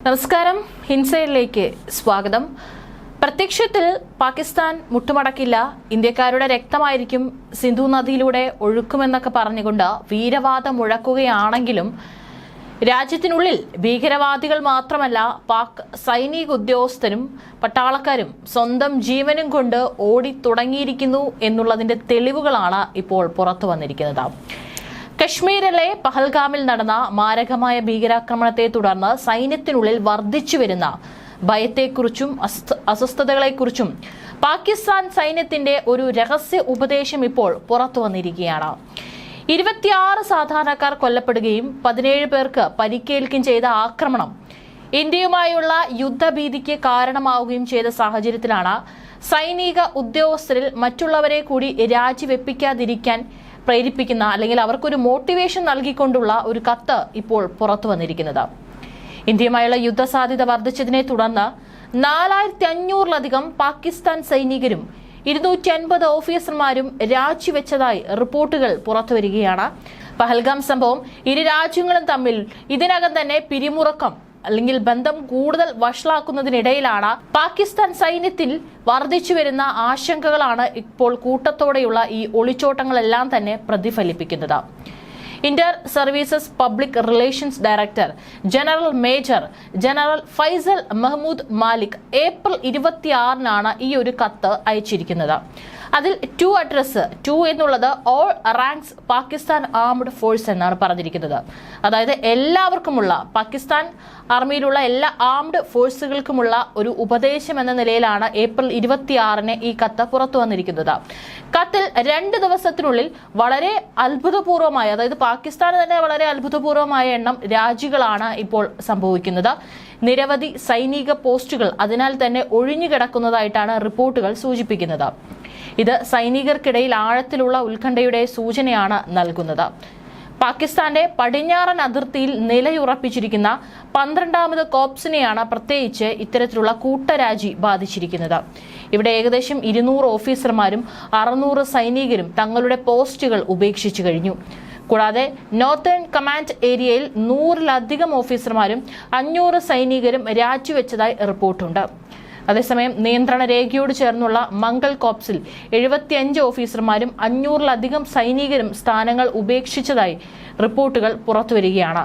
നമസ്കാരം. ഹിൻസയിലേക്ക് സ്വാഗതം. പ്രത്യക്ഷത്തിൽ പാകിസ്ഥാൻ മുട്ടുമടക്കില്ല. ഇന്ത്യക്കാരുടെ രക്തമായിരിക്കും സിന്ധു നദിയിലൂടെ ഒഴുക്കുമെന്നൊക്കെ പറഞ്ഞുകൊണ്ട് വീരവാദം മുഴക്കുകയാണെങ്കിലും രാജ്യത്തിനുള്ളിൽ ഭീകരവാദികൾ മാത്രമല്ല പാക് സൈനിക ഉദ്യോഗസ്ഥരും പട്ടാളക്കാരും സ്വന്തം ജീവനും കൊണ്ട് ഓടി തുടങ്ങിയിരിക്കുന്നു എന്നുള്ളതിന്റെ തെളിവുകളാണ് ഇപ്പോൾ പുറത്തു വന്നിരിക്കുന്നത് കശ്മീരിലെ പഹൽഗാമിൽ നടന്ന മാരകമായ ഭീകരാക്രമണത്തെ തുടർന്ന് സൈന്യത്തിനുള്ളിൽ വർദ്ധിച്ചു വരുന്ന ഭയത്തെക്കുറിച്ചും അസ്വസ്ഥ- അസ്വസ്ഥതകളെക്കുറിച്ചും പാകിസ്ഥാൻ സൈന്യത്തിന്റെ ഒരു രഹസ്യ ഉപദേശം ഇപ്പോൾ പുറത്തു വന്നിരിക്കുകയാണ്. ഇരുപത്തിയാറ് സാധാരണക്കാർ കൊല്ലപ്പെടുകയും പതിനേഴ് പേർക്ക് പരിക്കേൽക്കുകയും ചെയ്ത ആക്രമണം ഇന്ത്യയുമായുള്ള യുദ്ധഭീതിക്ക് കാരണമാവുകയും ചെയ്ത സാഹചര്യത്തിലാണ് സൈനിക ഉദ്യോഗസ്ഥരിൽ മറ്റുള്ളവരെ കൂടി രാജിവെപ്പിക്കാതിരിക്കാൻ പ്രേരിപ്പിക്കുന്ന അല്ലെങ്കിൽ അവർക്കൊരു മോട്ടിവേഷൻ നൽകിക്കൊണ്ടുള്ള ഒരു കത്ത് ഇപ്പോൾ പുറത്തു വന്നിരിക്കുന്നത്. ഇന്ത്യയുമായുള്ള യുദ്ധസാധ്യത വർദ്ധിച്ചതിനെ തുടർന്ന് നാലായിരത്തി അഞ്ഞൂറിലധികം പാകിസ്ഥാൻ സൈനികരും ഇരുന്നൂറ്റി അൻപത് ഓഫീസർമാരും രാജിവെച്ചതായി റിപ്പോർട്ടുകൾ പുറത്തുവരികയാണ് പഹൽഗാം സംഭവം ഇരു രാജ്യങ്ങളും തമ്മിൽ ഇതിനകം തന്നെ പിരിമുറക്കം അല്ലെങ്കിൽ ബന്ധം കൂടുതൽ വഷളാക്കുന്നതിനിടയിലാണ് പാകിസ്ഥാൻ സൈന്യത്തിൽ വർദ്ധിച്ചു വരുന്ന ആശങ്കകളാണ് ഇപ്പോൾ കൂട്ടത്തോടെയുള്ള ഈ ഒളിച്ചോട്ടങ്ങളെല്ലാം തന്നെ പ്രതിഫലിപ്പിക്കുന്നത്. Inter services public relations director general major general Faisal Mehmood Malik April ഇരുപത്തിയാറിനാണ് ഈ ഒരു കത്ത് അയച്ചിരിക്കുന്നത്. അതിൽ ടു അഡ്രസ് ടു എന്നുള്ളത് all ranks Pakistan armed force എന്നാണ് പറഞ്ഞിരിക്കുന്നത്. അതായത് എല്ലാവർക്കുമുള്ള പാകിസ്ഥാൻ ആർമിയിലുള്ള എല്ലാ ആംഡ് ഫോഴ്സുകൾക്കുമുള്ള ഒരു ഉപദേശം എന്ന നിലയിലാണ് ഏപ്രിൽ ഇരുപത്തിയാറിന് ഈ കത്ത് പുറത്തു വന്നിരിക്കുന്നത്. കത്തിൽ രണ്ട് ദിവസത്തിനുള്ളിൽ വളരെ അത്ഭുതപൂർവമായ അതായത് പാകിസ്ഥാന് തന്നെ വളരെ അത്ഭുതപൂർവമായ എണ്ണം രാജികളാണ് ഇപ്പോൾ സംഭവിക്കുന്നത്. നിരവധി സൈനിക പോസ്റ്റുകൾ അതിനാൽ തന്നെ ഒഴിഞ്ഞുകിടക്കുന്നതായിട്ടാണ് റിപ്പോർട്ടുകൾ സൂചിപ്പിക്കുന്നത്. ഇത് സൈനികർക്കിടയിൽ ആഴത്തിലുള്ള ഉത്കണ്ഠയുടെ സൂചനയാണ് നൽകുന്നത്. പാകിസ്ഥാന്റെ പടിഞ്ഞാറൻ അതിർത്തിയിൽ നിലയുറപ്പിച്ചിരിക്കുന്ന പന്ത്രണ്ടാമത് കോപ്സിനെയാണ് പ്രത്യേകിച്ച് ഇത്തരത്തിലുള്ള കൂട്ടരാജി ബാധിച്ചിരിക്കുന്നത്. ഇവിടെ ഏകദേശം ഇരുന്നൂറ് ഓഫീസർമാരും അറുന്നൂറ് സൈനികരും തങ്ങളുടെ പോസ്റ്റുകൾ ഉപേക്ഷിച്ചു കഴിഞ്ഞു. കൂടാതെ നോർത്തേൺ കമാൻഡ് ഏരിയയിൽ നൂറിലധികം ഓഫീസർമാരും അഞ്ഞൂറ് സൈനികരും രാജിവെച്ചതായി റിപ്പോർട്ടുണ്ട്. അതേസമയം നിയന്ത്രണ രേഖയോട് ചേർന്നുള്ള മംഗൾ കോപ്സിൽ എഴുപത്തിയഞ്ച് ഓഫീസർമാരും അഞ്ഞൂറിലധികം സൈനികരും സ്ഥാനങ്ങൾ ഉപേക്ഷിച്ചതായി റിപ്പോർട്ടുകൾ പുറത്തുവരികയാണ്.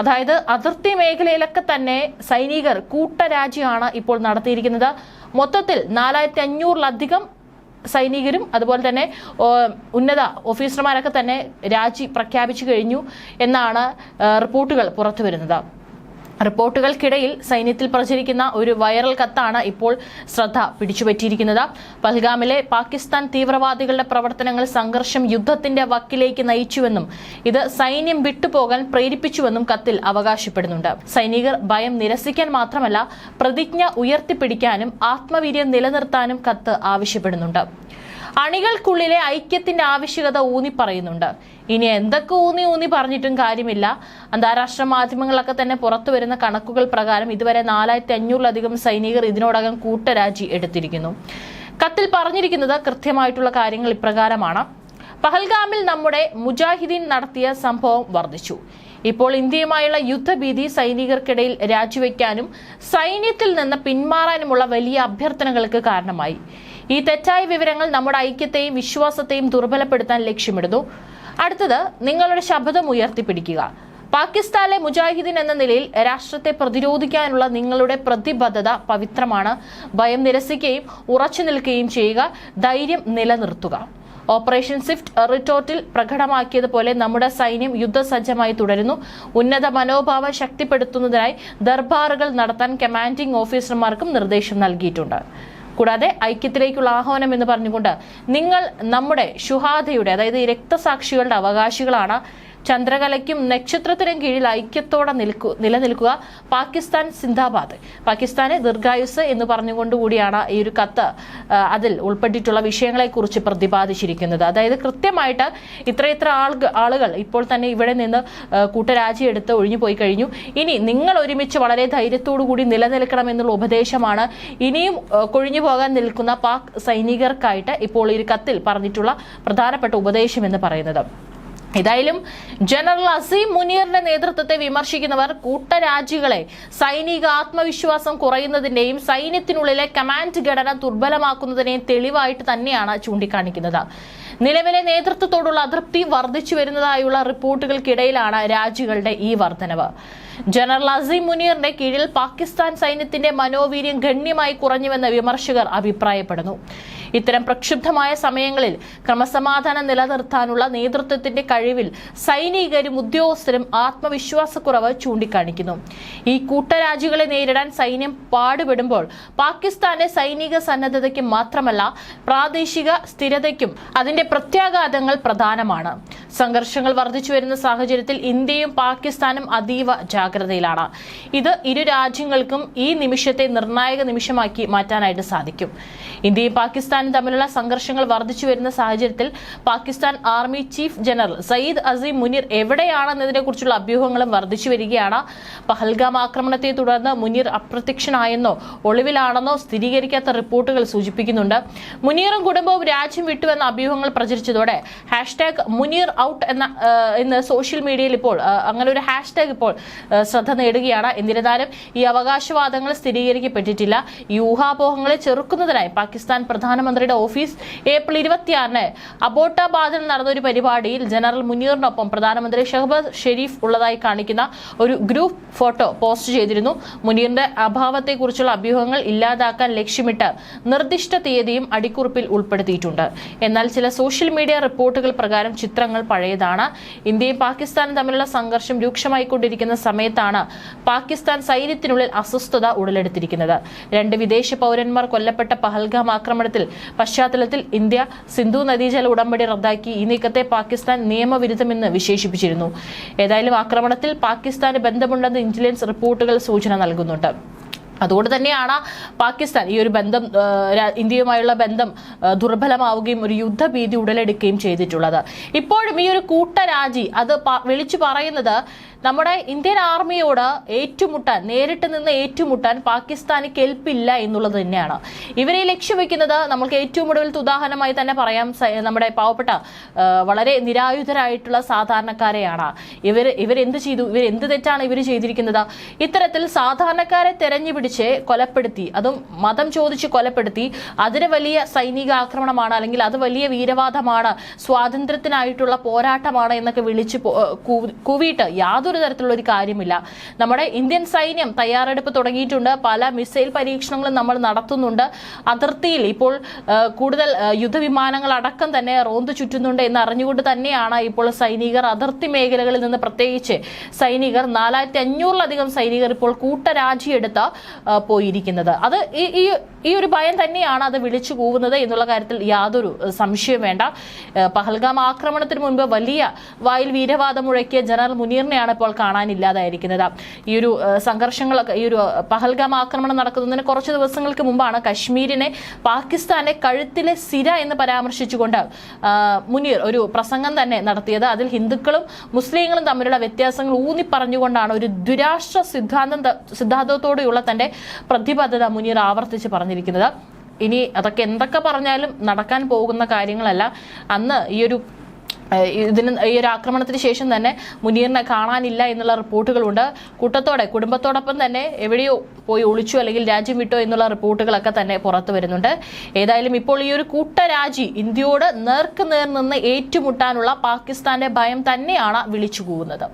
അതായത് അതിർത്തി മേഖലയിലൊക്കെ തന്നെ സൈനികർ കൂട്ടരാജിയാണ് ഇപ്പോൾ നടത്തിയിരിക്കുന്നത്. മൊത്തത്തിൽ നാലായിരത്തി അഞ്ഞൂറിലധികം സൈനികരും അതുപോലെ തന്നെ ഉന്നത ഓഫീസർമാരൊക്കെ തന്നെ രാജി പ്രഖ്യാപിച്ചു കഴിഞ്ഞു എന്നാണ് റിപ്പോർട്ടുകൾ പുറത്തു പുറത്തുവരുന്നത്. റിപ്പോർട്ടുകൾക്കിടയിൽ സൈന്യത്തിൽ പ്രചരിക്കുന്ന ഒരു വൈറൽ കത്താണ് ഇപ്പോൾ ശ്രദ്ധ പിടിച്ചുപറ്റിയിരിക്കുന്നത്. പൽഗാമിലെ പാകിസ്ഥാൻ തീവ്രവാദികളുടെ പ്രവർത്തനങ്ങൾ സംഘർഷം യുദ്ധത്തിന്റെ വക്കിലേക്ക് നയിച്ചുവെന്നും ഇത് സൈന്യം വിട്ടുപോകാൻ പ്രേരിപ്പിച്ചുവെന്നും കത്തിൽ അവകാശപ്പെടുന്നുണ്ട്. സൈനികർ ഭയം നിരസിക്കാൻ മാത്രമല്ല പ്രതിജ്ഞ ഉയർത്തിപ്പിടിക്കാനും ആത്മവീര്യം നിലനിർത്താനും കത്ത് ആവശ്യപ്പെടുന്നുണ്ട്. അണികൾക്കുള്ളിലെ ഐക്യത്തിന്റെ ആവശ്യകത ഊന്നി പറയുന്നുണ്ട്. ഇനി എന്തൊക്കെ ഊന്നി ഊന്നി പറഞ്ഞിട്ടും കാര്യമില്ല. അന്താരാഷ്ട്ര മാധ്യമങ്ങളൊക്കെ തന്നെ പുറത്തു വരുന്ന കണക്കുകൾ പ്രകാരം ഇതുവരെ നാലായിരത്തി അഞ്ഞൂറിലധികം സൈനികർ ഇതിനോടകം കൂട്ടരാജി എടുത്തിരിക്കുന്നു. കത്തിൽ പറഞ്ഞിരിക്കുന്നത് കൃത്യമായിട്ടുള്ള കാര്യങ്ങൾ ഇപ്രകാരമാണ്. പഹൽഗാമിൽ നമ്മുടെ മുജാഹിദീൻ നടത്തിയ സംഭവം വർദ്ധിച്ചു. ഇപ്പോൾ ഇന്ത്യയുമായുള്ള യുദ്ധഭീതി സൈനികർക്കിടയിൽ രാജിവെക്കാനും സൈന്യത്തിൽ നിന്ന് പിന്മാറാനുമുള്ള വലിയ അഭ്യർത്ഥനകൾക്ക് കാരണമായി. ഈ തെറ്റായ വിവരങ്ങൾ നമ്മുടെ ഐക്യത്തെയും വിശ്വാസത്തെയും ദുർബലപ്പെടുത്താൻ ലക്ഷ്യമിടുന്നു. അടുത്തത് നിങ്ങളുടെ ശബ്ദം ഉയർത്തിപ്പിടിക്കുക. പാകിസ്ഥാനിലെ മുജാഹിദീൻ എന്ന നിലയിൽ രാഷ്ട്രത്തെ പ്രതിരോധിക്കാനുള്ള നിങ്ങളുടെ പ്രതിബദ്ധത പവിത്രമാണ്. ഭയം നിരസിക്കുകയും ഉറച്ചു നിൽക്കുകയും ചെയ്യുക. ധൈര്യം നിലനിർത്തുക. ഓപ്പറേഷൻ സ്വിഫ്റ്റ് റിട്ടോർട്ടിൽ പ്രകടമാക്കിയതുപോലെ നമ്മുടെ സൈന്യം യുദ്ധസജ്ജമായി തുടരുന്നു. ഉന്നത മനോഭാവം ശക്തിപ്പെടുത്തുന്നതിനായി ദർബാറുകൾ നടത്താൻ കമാൻഡിംഗ് ഓഫീസർമാർക്കും നിർദ്ദേശം നൽകിയിട്ടുണ്ട്. കൂടാതെ ഐക്യത്തിലേക്കുള്ള ആഹ്വാനം എന്ന് പറഞ്ഞുകൊണ്ട് നിങ്ങൾ നമ്മുടെ ശുഹാദയുടെ അതായത് രക്തസാക്ഷികളുടെ അവകാശികളാണ് ചന്ദ്രകലയ്ക്കും നക്ഷത്രത്തിനും കീഴിൽ ഐക്യത്തോടെ നിൽക്കു നിലനിൽക്കുക പാകിസ്ഥാൻ സിന്ദാബാദ്. പാകിസ്ഥാനെ ദീർഘായുസ് എന്ന് പറഞ്ഞുകൊണ്ടുകൂടിയാണ് ഈ ഒരു കത്ത് അതിൽ ഉൾപ്പെട്ടിട്ടുള്ള വിഷയങ്ങളെക്കുറിച്ച് പ്രതിപാദിച്ചിരിക്കുന്നത്. അതായത് കൃത്യമായിട്ട് ഇത്ര ഇത്ര ആളുകൾ ആളുകൾ ഇപ്പോൾ തന്നെ ഇവിടെ നിന്ന് കൂട്ടരാജിയെടുത്ത് ഒഴിഞ്ഞു പോയി കഴിഞ്ഞു. ഇനി നിങ്ങൾ ഒരുമിച്ച് വളരെ ധൈര്യത്തോടു കൂടി നിലനിൽക്കണം എന്നുള്ള ഉപദേശമാണ് ഇനിയും കൊഴിഞ്ഞു പോകാൻ നിൽക്കുന്ന പാക് സൈനികർക്കായിട്ട് ഇപ്പോൾ ഈ കത്തിൽ പറഞ്ഞിട്ടുള്ള പ്രധാനപ്പെട്ട ഉപദേശം എന്ന് പറയുന്നത്. ഏതായാലും ജനറൽ അസീം മുനീറിന്റെ നേതൃത്വത്തെ വിമർശിക്കുന്നവർ കൂട്ടരാജ്യങ്ങളെ സൈനിക ആത്മവിശ്വാസം കുറയുന്നതിന്റെയും സൈന്യത്തിനുള്ളിലെ കമാൻഡ് ഘടന ദുർബലമാക്കുന്നതിനെയും തെളിവായിട്ട് തന്നെയാണ് ചൂണ്ടിക്കാണിക്കുന്നത്. നിലവിലെ നേതൃത്വത്തോടുള്ള അതൃപ്തി വർദ്ധിച്ചു വരുന്നതായുള്ള റിപ്പോർട്ടുകൾക്കിടയിലാണ് രാജ്യങ്ങളുടെ ഈ വർധനവ്. ജനറൽ അസീം മുനീറിന്റെ കീഴിൽ പാകിസ്ഥാൻ സൈന്യത്തിന്റെ മനോവീര്യം ഗണ്യമായി കുറഞ്ഞുവെന്ന് വിമർശകർ അഭിപ്രായപ്പെടുന്നു. ഇത്തരം പ്രക്ഷുബ്ധമായ സമയങ്ങളിൽ ക്രമസമാധാനം നിലനിർത്താനുള്ള നേതൃത്വത്തിന്റെ കഴിവിൽ സൈനികരും ഉദ്യോഗസ്ഥരും ആത്മവിശ്വാസക്കുറവ് ചൂണ്ടിക്കാണിക്കുന്നു. ഈ കൂട്ടരാജികളെ നേരിടാൻ സൈന്യം പാടുപെടുമ്പോൾ പാകിസ്ഥാന്റെ സൈനിക സന്നദ്ധതയ്ക്ക് മാത്രമല്ല പ്രാദേശിക സ്ഥിരതയ്ക്കും അതിന്റെ പ്രത്യാഘാതങ്ങൾ പ്രധാനമാണ്. സംഘർഷങ്ങൾ വർദ്ധിച്ചു വരുന്ന സാഹചര്യത്തിൽ ഇന്ത്യയും പാകിസ്ഥാനും അതീവ ജാഗ്രതയിലാണ്. ഇത് ഇരു രാജ്യങ്ങൾക്കും ഈ നിമിഷത്തെ നിർണായക നിമിഷമാക്കി മാറ്റാനായിട്ട് സാധിക്കും. ഇന്ത്യയും പാകിസ്ഥാനും തമ്മിലുള്ള സംഘർഷങ്ങൾ വർദ്ധിച്ചു വരുന്ന സാഹചര്യത്തിൽ Pakistan army chief general Syed Asim Munir എവിടെയാണെന്നതിനെ കുറിച്ചുള്ള അഭ്യൂഹങ്ങളും വർദ്ധിച്ചു വരികയാണ്. പഹൽഗാം ആക്രമണത്തെ തുടർന്ന് മുനീർ അപ്രത്യക്ഷനായെന്നോ ഒളിവിലാണെന്നോ സ്ഥിരീകരിക്കാത്ത റിപ്പോർട്ടുകൾ സൂചിപ്പിക്കുന്നുണ്ട്. മുനീറും കുടുംബവും രാജ്യം വിട്ടുവെന്ന അഭ്യൂഹങ്ങൾ പ്രചരിച്ചതോടെ ഹാഷ്ടാഗ് മുനീർ ഔട്ട് എന്ന ഇന്ന് സോഷ്യൽ മീഡിയയിൽ ഇപ്പോൾ അങ്ങനെ ഒരു ഹാഷ്ടാഗ് ഇപ്പോൾ ശ്രദ്ധ നേടുകയാണ്. എന്നിരുന്നാലും ഈ അവകാശവാദങ്ങൾ സ്ഥിരീകരിക്കപ്പെട്ടിട്ടില്ല. ഈ ഊഹാപോഹങ്ങളെ ചെറുക്കുന്നതിനായി പാകിസ്ഥാൻ പ്രധാനമന്ത്രിയുടെ ഓഫീസ് ഏപ്രിൽ ഇരുപത്തിയാറിന് അബോട്ടാബാദിൽ നടന്ന ഒരു പരിപാടിയിൽ ജനറൽ മുനീറിനൊപ്പം പ്രധാനമന്ത്രി ഷഹബാസ് ഷെരീഫ് ഉള്ളതായി കാണിക്കുന്ന ഒരു ഗ്രൂപ്പ് ഫോട്ടോ പോസ്റ്റ് ചെയ്തിരുന്നു. മുനീറിന്റെ അഭാവത്തെക്കുറിച്ചുള്ള അഭ്യൂഹങ്ങൾ ഇല്ലാതാക്കാൻ ലക്ഷ്യമിട്ട് നിർദ്ദിഷ്ട തീയതിയും അടിക്കുറിപ്പിൽ ഉൾപ്പെടുത്തിയിട്ടുണ്ട്. എന്നാൽ ചില സോഷ്യൽ മീഡിയ റിപ്പോർട്ടുകൾ പ്രകാരം ചിത്രങ്ങൾ പഴയതാണ്. ഇന്ത്യയും പാകിസ്ഥാനും തമ്മിലുള്ള സംഘർഷം രൂക്ഷമായിക്കൊണ്ടിരിക്കുന്ന സമയത്താണ് പാകിസ്ഥാൻ സൈന്യത്തിനുള്ളിൽ അസ്വസ്ഥത ഉടലെടുത്തിരിക്കുന്നത്. രണ്ട് വിദേശ പൗരന്മാർ കൊല്ലപ്പെട്ട പഹൽഗാം ആക്രമണത്തിൽ പശ്ചാത്തലത്തിൽ ഇന്ത്യ സിന്ധു നദീജല ഉടമ്പടി റദ്ദാക്കി ഈ നീക്കത്തെ പാകിസ്ഥാൻ നിയമവിരുദ്ധമെന്ന് വിശേഷിപ്പിച്ചിരുന്നു. ഏതായാലും ആക്രമണത്തിൽ പാകിസ്ഥാന് ബന്ധമുണ്ടെന്ന് ഇന്റലിജൻസ് റിപ്പോർട്ടുകൾ സൂചന നൽകുന്നുണ്ട്. അതുകൊണ്ട് തന്നെയാണ് പാകിസ്ഥാൻ ഈ ഒരു ബന്ധം ഇന്ത്യയുമായുള്ള ബന്ധം ദുർബലമാവുകയും ഒരു യുദ്ധഭീതി ഉടലെടുക്കുകയും ചെയ്തിട്ടുള്ളത്. ഇപ്പോഴും ഈ ഒരു കൂട്ടരാജി അത് വിളിച്ചു പറയുന്നത് നമ്മുടെ ഇന്ത്യൻ ആർമിയോട് ഏറ്റുമുട്ടാൻ നേരിട്ട് നിന്ന് ഏറ്റുമുട്ടാൻ പാകിസ്ഥാന് കെൽപ്പില്ല എന്നുള്ളത് തന്നെയാണ്. ഇവരെ ലക്ഷ്യം വെക്കുന്നത് നമ്മൾക്ക് ഏറ്റവും ഒടുവിലത്തെ ഉദാഹരണമായി തന്നെ പറയാം നമ്മുടെ പാവപ്പെട്ട വളരെ നിരായുധരായിട്ടുള്ള സാധാരണക്കാരെയാണ്. ഇവർ ഇവരെന്ത് ചെയ്തു ഇവർ എന്ത് തെറ്റാണ് ഇവർ ചെയ്തിരിക്കുന്നത്? ഇത്തരത്തിൽ സാധാരണക്കാരെ തെരഞ്ഞുപിടിച്ച് കൊലപ്പെടുത്തി അതും മതം ചോദിച്ച് കൊലപ്പെടുത്തി അതിന് വലിയ സൈനിക ആക്രമണമാണ് അല്ലെങ്കിൽ അത് വലിയ വീരവാദമാണ് സ്വാതന്ത്ര്യത്തിനായിട്ടുള്ള പോരാട്ടമാണ് എന്നൊക്കെ വിളിച്ച് കൂവിയിട്ട് യാതൊരു തരത്തിലുള്ള ഒരു കാര്യമില്ല. നമ്മുടെ ഇന്ത്യൻ സൈന്യം തയ്യാറെടുപ്പ് തുടങ്ങിയിട്ടുണ്ട്. പല മിസൈൽ പരീക്ഷണങ്ങളും നമ്മൾ നടത്തുന്നുണ്ട്. അതിർത്തിയിൽ ഇപ്പോൾ കൂടുതൽ യുദ്ധവിമാനങ്ങൾ അടക്കം തന്നെ റോന്ത് ചുറ്റുന്നുണ്ട് എന്ന് അറിഞ്ഞുകൊണ്ട് തന്നെയാണ് ഇപ്പോൾ സൈനികർ അതിർത്തി മേഖലകളിൽ നിന്ന് പ്രത്യേകിച്ച് സൈനികർ നാലായിരത്തി അഞ്ഞൂറിലധികം സൈനികർ ഇപ്പോൾ കൂട്ടരാജിയെടുത്ത് പോയിരിക്കുന്നത്. അത് ഈ ഈ- ഒരു ഭയം തന്നെയാണ് അത് വിളിച്ചു കൂവുന്നത് എന്നുള്ള കാര്യത്തിൽ യാതൊരു സംശയം വേണ്ട. പഹൽഗാം ആക്രമണത്തിന് മുൻപ് വലിയ വായിൽ വീരവാദം മുഴക്കിയ ജനറൽ മുനീറിനെയാണ് ഇപ്പോൾ കാണാനില്ലാതായിരിക്കുന്നത്. ഈ ഒരു സംഘർഷങ്ങളൊക്കെ ഈ ഒരു പഹൽഗാം ആക്രമണം നടക്കുന്നതിന് കുറച്ച് ദിവസങ്ങൾക്ക് മുമ്പാണ് കശ്മീരിനെ പാകിസ്ഥാന്റെ കഴുത്തിലെ സിര എന്ന് പരാമർശിച്ചുകൊണ്ട് മുനീർ ഒരു പ്രസംഗം തന്നെ നടത്തിയത്. അതിൽ ഹിന്ദുക്കളും മുസ്ലിങ്ങളും തമ്മിലുള്ള വ്യത്യാസങ്ങൾ ഊന്നി പറഞ്ഞുകൊണ്ടാണ് ഒരു ദുരാഷ്ട്ര സിദ്ധാന്തം സിദ്ധാന്തത്തോടെയുള്ള തന്റെ പ്രതിബദ്ധത മുനീർ ആവർത്തിച്ച് പറഞ്ഞിരിക്കുന്നത്. ഇനി അതൊക്കെ എന്തൊക്കെ പറഞ്ഞാലും നടക്കാൻ പോകുന്ന കാര്യങ്ങളല്ല. അന്ന് ഈ ഒരു ഇതിന് ഈ ഒരു ആക്രമണത്തിന് ശേഷം തന്നെ മുനീറിനെ കാണാനില്ല എന്നുള്ള റിപ്പോർട്ടുകളുണ്ട്. കൂട്ടത്തോടെ കുടുംബത്തോടൊപ്പം തന്നെ എവിടെയോ പോയി ഒളിച്ചു അല്ലെങ്കിൽ രാജ്യം വിട്ടോ എന്നുള്ള റിപ്പോർട്ടുകളൊക്കെ തന്നെ പുറത്തു വരുന്നുണ്ട്. ഏതായാലും ഇപ്പോൾ ഈ ഒരു കൂട്ടരാജി ഇന്ത്യയോട് നേർക്ക് നേർ നിന്ന് ഏറ്റുമുട്ടാനുള്ള പാകിസ്ഥാന്റെ ഭയം തന്നെയാണ് വിളിച്ചു കൂവുന്നത്.